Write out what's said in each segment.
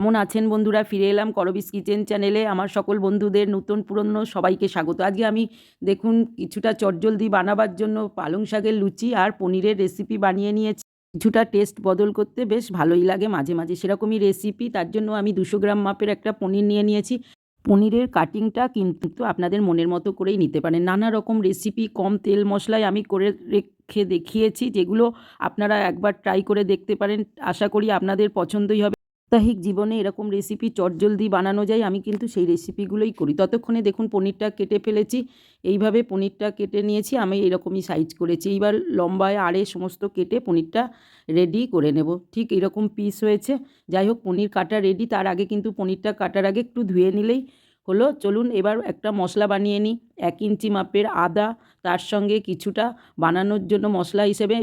কেমন আছেন বন্ধুরা? ফিরে এলাম করবিস কিচেন চ্যানেলে। আমার সকল বন্ধুদের নতুন পুরনো সবাইকে স্বাগত। আজকে আমি দেখুন, কিছুটা চটজলদি বানাবার জন্য পালং শাকের লুচি আর পনিরের রেসিপি বানিয়ে নিয়েছি। কিছুটা টেস্ট বদল করতে বেশ ভালোই লাগে মাঝে মাঝে। সেরকমই রেসিপি তার জন্য আমি দুশো গ্রাম মাপের একটা পনির নিয়ে নিয়েছি। পনিরের কাটিংটা কিন্তু আপনাদের মনের মতো করেই নিতে পারেন। নানা রকম রেসিপি কম তেল মশলায় আমি করে রেখে দেখিয়েছি, যেগুলো আপনারা একবার ট্রাই করে দেখতে পারেন। আশা করি আপনাদের পছন্দই হবে। সাপ্তাহিক জীবনে এরকম রেসিপি চটজলদি বানানো যায়, আমি কিন্তু সেই রেসিপিগুলোই করি। ততক্ষণে দেখুন পনিরটা কেটে ফেলেছি, এইভাবে পনিরটা কেটে নিয়েছি, আমি এরকমই সাইজ করেছি। এইবার লম্বায় আড়ে সমস্ত কেটে পনিরটা রেডি করে নেব। ঠিক এরকম পিস হয়েছে। যাই হোক, পনির কাটা রেডি তার আগে কিন্তু পনিরটা কাটার আগে একটু ধুয়ে নিলেই হলো, চলুন এবার একটা মশলা বানিয়ে নিই। এক ইঞ্চি মাপের আদা, তার সঙ্গে কিছুটা বানানোর জন্য মশলা হিসেবে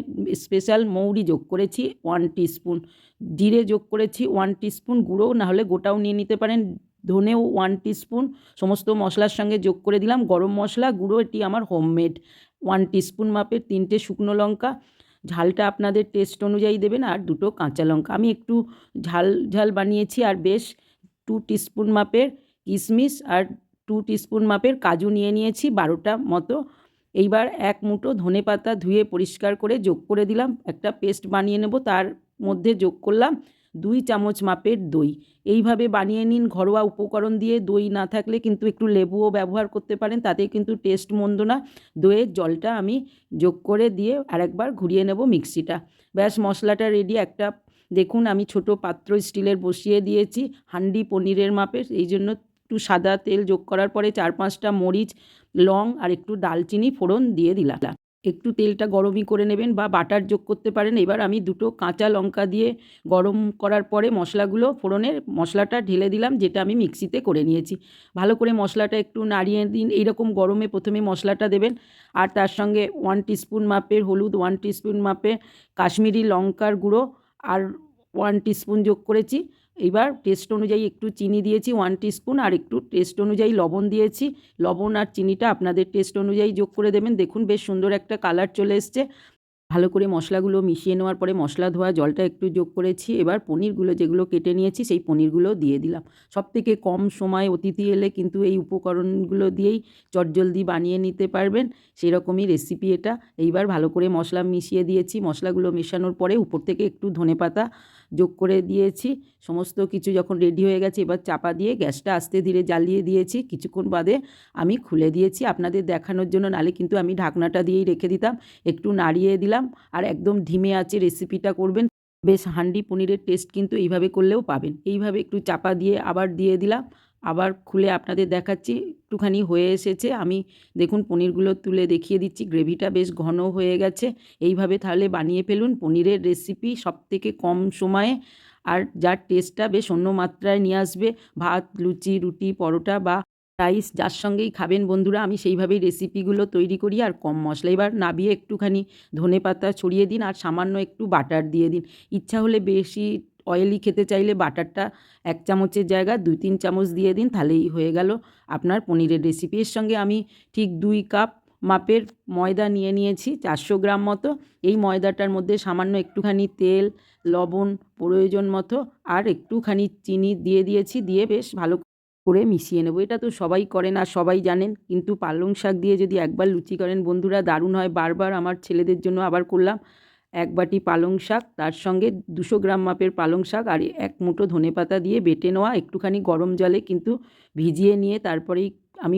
স্পেশাল মৌরি যোগ করেছি ওয়ান টিস্পুন। জিরে যোগ করেছি ওয়ান টিস্পুন গুঁড়ো, নাহলে গোটাও নিয়ে নিতে পারেন। ধনেও ওয়ান টিস্পুন, সমস্ত মশলার সঙ্গে যোগ করে দিলাম। গরম মশলা গুঁড়ো এটি আমার হোমমেড। ওয়ান টিস্পুন মাপের তিনটে শুকনো লঙ্কা। ঝালটা আপনাদের টেস্ট অনুযায়ী দেবেন আর দুটো কাঁচা লঙ্কা। আমি একটু ঝাল ঝাল বানিয়েছি আর বেশ, টু টিস্পুন মাপের কিশমিশ আর টু টিস্পুন মাপের কাজু নিয়ে নিয়েছি বারোটা মতো। এইবার এক মুঠো ধনে পাতা ধুয়ে পরিষ্কার করে যোগ করে দিলাম। একটা পেস্ট বানিয়ে নেব, তার মধ্যে যোগ করলাম দুই চামচ মাপের দই। এইভাবে বানিয়ে নিন, ঘরোয়া উপকরণ দিয়ে দই না থাকলে কিন্তু একটু লেবুও ব্যবহার করতে পারেন তাতে কিন্তু টেস্ট মন্দ না। দইয়ের জলটা আমি যোগ করে দিয়ে আরেকবার ঘুরিয়ে নেব মিক্সিটা। ব্যাস, মশলাটা রেডি একটা, দেখুন আমি ছোট পাত্র স্টিলের বসিয়ে দিয়েছি, হান্ডি পনিরের মাপের, এই জন্য একটু সাদা তেল যোগ করার পরে চার পাঁচটা মরিচ, লং আর একটু দালচিনি ফোড়ন দিয়ে দিলাম। একটু তেলটা গরমই করে নেবেন বা বাটার যোগ করতে পারেন। এবার আমি দুটো কাঁচা লঙ্কা দিয়ে গরম করার পরে মশলাগুলো ফোড়নের মশলাটা ঢেলে দিলাম, যেটা আমি মিক্সিতে করে নিয়েছি। ভালো করে মশলাটা একটু নাড়িয়ে দিন, এইরকম গরমে প্রথমে মশলাটা দেবেন। আর তার সঙ্গে ওয়ান টিস্পুন মাপের হলুদ ওয়ান টিস্পুন মাপের কাশ্মীরি লঙ্কার গুঁড়ো আর ওয়ান টিস্পুন যোগ করেছি। এইবার টেস্ট অনুযায়ী একটু চিনি দিয়েছি ওয়ান টিস্পুন আর একটু টেস্ট অনুযায়ী লবণ দিয়েছি। লবণ আর চিনিটা আপনাদের টেস্ট অনুযায়ী যোগ করে দেবেন। দেখুন, বেশ সুন্দর একটা কালার চলে এসছে। ভালো করে মশলাগুলো মিশিয়ে নেওয়ার পরে মশলা ধোয়া জলটা একটু যোগ করেছি। এবার পনিরগুলো যেগুলো কেটে নিয়েছি, সেই পনিরগুলো দিয়ে দিলাম। সব থেকে কম সময় অতিথি এলে কিন্তু এই উপকরণগুলো দিয়েই চটজলদি বানিয়ে নিতে পারবেন। সেরকমই রেসিপি এটা। এইবার ভালো করে মশলা মিশিয়ে দিয়েছি। মশলাগুলো মেশানোর পরে উপর থেকে একটু ধনে পাতা যোগ করে দিয়েছি। সমস্ত কিছু যখন রেডি হয়ে গেছে, এবার চাপা দিয়ে গ্যাসটা আস্তে ধীরে জ্বালিয়ে দিয়েছি। কিছুক্ষণ বাদে আমি খুলে দিয়েছি। আপনাদের দেখানোর জন্য নালে কিন্তু আমি ঢাকনাটা দিয়েই রেখে দিতাম। একটু নাড়িয়ে দিলাম আর একদম ধিমে আছে রেসিপিটা করবেন। বেশ হান্ডি পনিরের টেস্ট কিন্তু এইভাবে করলেও পাবেন। এইভাবে একটু চাপা দিয়ে আবার দিয়ে দিলাম। আবার খুলে আপনাদের দেখাচ্ছি, একটুখানি হয়ে এসেছে। আমি দেখুন পনিরগুলো তুলে দেখিয়ে দিচ্ছি, গ্রেভিটা বেশ ঘন হয়ে গেছে। এইভাবে তাহলে বানিয়ে ফেলুন, পনিরের রেসিপি সব থেকে কম সময়ে। আর যার টেস্টটা বেশ অন্য মাত্রায় নিয়ে আসবে, ভাত, লুচি, রুটি, পরোটা বা রাইস যার সঙ্গেই খাবেন বন্ধুরা, আমি সেইভাবেই রেসিপিগুলো তৈরি করি। আর কম মশলা, এবার নাবিয়ে একটুখানি ধনে পাতা ছড়িয়ে দিন, আর সামান্য একটু বাটার দিয়ে দিন। ইচ্ছা হলে বেশি অয়েলি খেতে চাইলে বাটারটা এক চামচের জায়গা, দুই, তিন চামচ দিয়ে দিন, তাহলেই হয়ে গেল আপনার পনিরের রেসিপি এর সঙ্গে আমি ঠিক দুই কাপ মাপের ময়দা নিয়ে নিয়েছি, চারশো গ্রাম মতো। এই ময়দাটার মধ্যে সামান্য একটুখানি তেল, লবণ প্রয়োজন মতো আর একটুখানি চিনি দিয়ে দিয়েছি, দিয়ে বেশ ভালো করে মিশিয়ে নেব। এটা তো সবাই করেন আর সবাই জানেন, কিন্তু পালং শাক দিয়ে যদি একবার লুচি করেন, বন্ধুরা দারুণ হয়। বারবার আমার ছেলেদের জন্য আবার করলাম। এক বাটি পালং শাক, তার সঙ্গে দুশো গ্রাম মাপের পালং শাক আর এক মুঠো ধনে পাতা দিয়ে বেটে নেওয়া। একটুখানি গরম জলে কিন্তু ভিজিয়ে নিয়ে তারপরেই আমি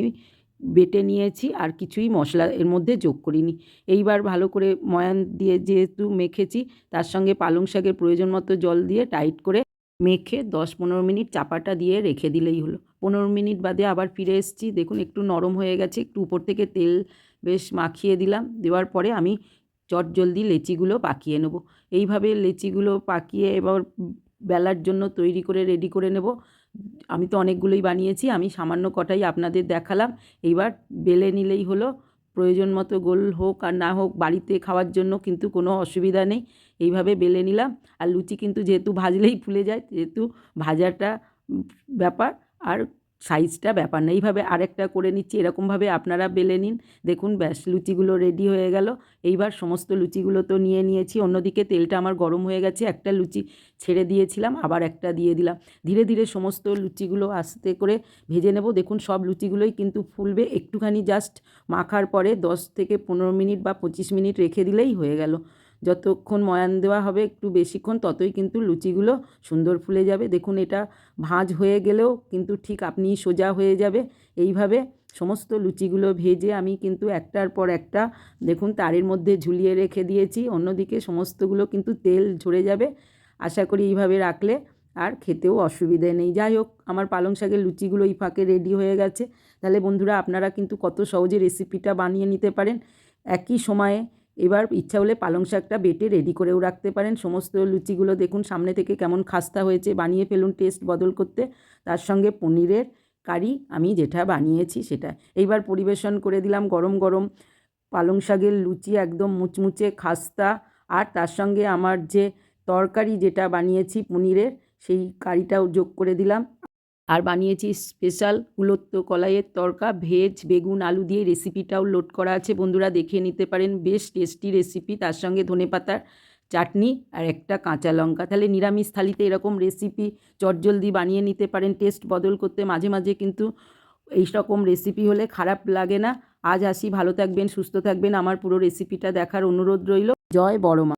বেটে নিয়েছি আর কিছুই মশলা এর মধ্যে যোগ করিনি। এইবার ভালো করে ময়ান দিয়ে যেহেতু মেখেছি, তার সঙ্গে পালং শাকের প্রয়োজন মতো জল দিয়ে টাইট করে মেখে দশ পনেরো মিনিট চাপাটা দিয়ে রেখে দিলেই হলো। পনেরো মিনিট বাদে আবার ফিরে এসেছি। দেখুন, একটু নরম হয়ে গেছে, একটু উপর থেকে তেল বেশ মাখিয়ে দিলাম। দেওয়ার পরে আমি চট জলদি লেচিগুলো পাকিয়ে নেব। এইভাবে লেচিগুলো পাকিয়ে এবার বেলার জন্য তৈরি করে, রেডি করে নেব। আমি তো অনেকগুলোই বানিয়েছি, আমি সামান্য কটাই আপনাদের দেখালাম। এইবার বেলে নিলেই হলো, প্রয়োজন মতো গোল হোক আর না হোক, বাড়িতে খাওয়ার জন্য কিন্তু কোনো অসুবিধা নেই। এইভাবে বেলে নিলাম। আর লুচি কিন্তু যেহেতু ভাজলেই ফুলে যায়, যেহেতু ভাজাটা ব্যাপার। আর সাইজটা ব্যাপার না। এইভাবে আরেকটা করে নিচ্ছি, এরকমভাবে আপনারা বেলে নিন। দেখুন, ব্যাস, লুচিগুলো রেডি হয়ে গেল। এইবার সমস্ত লুচিগুলো তো নিয়ে নিয়েছি। অন্যদিকে তেলটা আমার গরম হয়ে গেছে। একটা লুচি ছেড়ে দিয়েছিলাম, আবার একটা দিয়ে দিলাম। ধীরে ধীরে সমস্ত লুচিগুলো আস্তে করে ভেজে নেব। দেখুন, সব লুচিগুলোই কিন্তু ফুলবে। একটুখানি জাস্ট মাখার পরে দশ থেকে পনেরো মিনিট বা পঁচিশ মিনিট রেখে দিলেই হয়ে গেল। যতক্ষণ ময়ান দেওয়া হবে একটু বেশিক্ষণ, ততই কিন্তু লুচিগুলো সুন্দর ফুলে যাবে। দেখুন এটা ভাঁজ হয়ে গেলেও কিন্তু ঠিক আপনি সোজা হয়ে যাবে। এইভাবে সমস্ত লুচিগুলো ভেজে আমি কিন্তু একটার পর একটা, দেখুন তারের মধ্যে ঝুলিয়ে রেখে দিয়েছি। অন্যদিকে সমস্তগুলো কিন্তু তেল ঝরে যাবে। আশা করি এইভাবে রাখলে আর খেতেও অসুবিধে নেই। যাই হোক, আমার পালং শাকের লুচিগুলো এই ফাঁকে রেডি হয়ে গেছে। তাহলে বন্ধুরা, আপনারা কিন্তু কত সহজে রেসিপিটা বানিয়ে নিতে পারেন। একই সময়ে এবার ইচ্ছা হলে পালং শাকটা বেটে রেডি করেও রাখতে পারেন। সমস্ত লুচিগুলো দেখুন, সামনে থেকে কেমন খাস্তা হয়েছে। বানিয়ে ফেলুন টেস্ট বদল করতে। তার সঙ্গে পনিরের কারি আমি যেটা বানিয়েছি সেটা। এইবার পরিবেশন করে দিলাম গরম গরম পালং শাকের লুচি, একদম মুচমুচে খাস্তা। আর তার সঙ্গে আমার যে তরকারি যেটা বানিয়েছি পনিরের, সেই কারিটাও যোগ করে দিলাম। আর বানিয়েছি স্পেশাল উলত্ত কলাইয়ের তরকা, ভেজ, বেগুন, আলু দিয়ে রেসিপিটাও লোড করা আছে। বন্ধুরা দেখে নিতে পারেন, বেশ টেস্টি রেসিপি তার সঙ্গে ধনেপাতার চাটনি আর একটা কাঁচা লঙ্কা। তাহলে নিরামিষ থালিতে এরকম রেসিপি চটজলদি বানিয়ে নিতে পারেন। টেস্ট বদল করতে মাঝে মাঝে কিন্তু এই রকম রেসিপি হলে খারাপ লাগে না। আজ আসি, ভালো থাকবেন, সুস্থ থাকবেন। আমার পুরো রেসিপিটা দেখার অনুরোধ রইল। জয় বড় মা।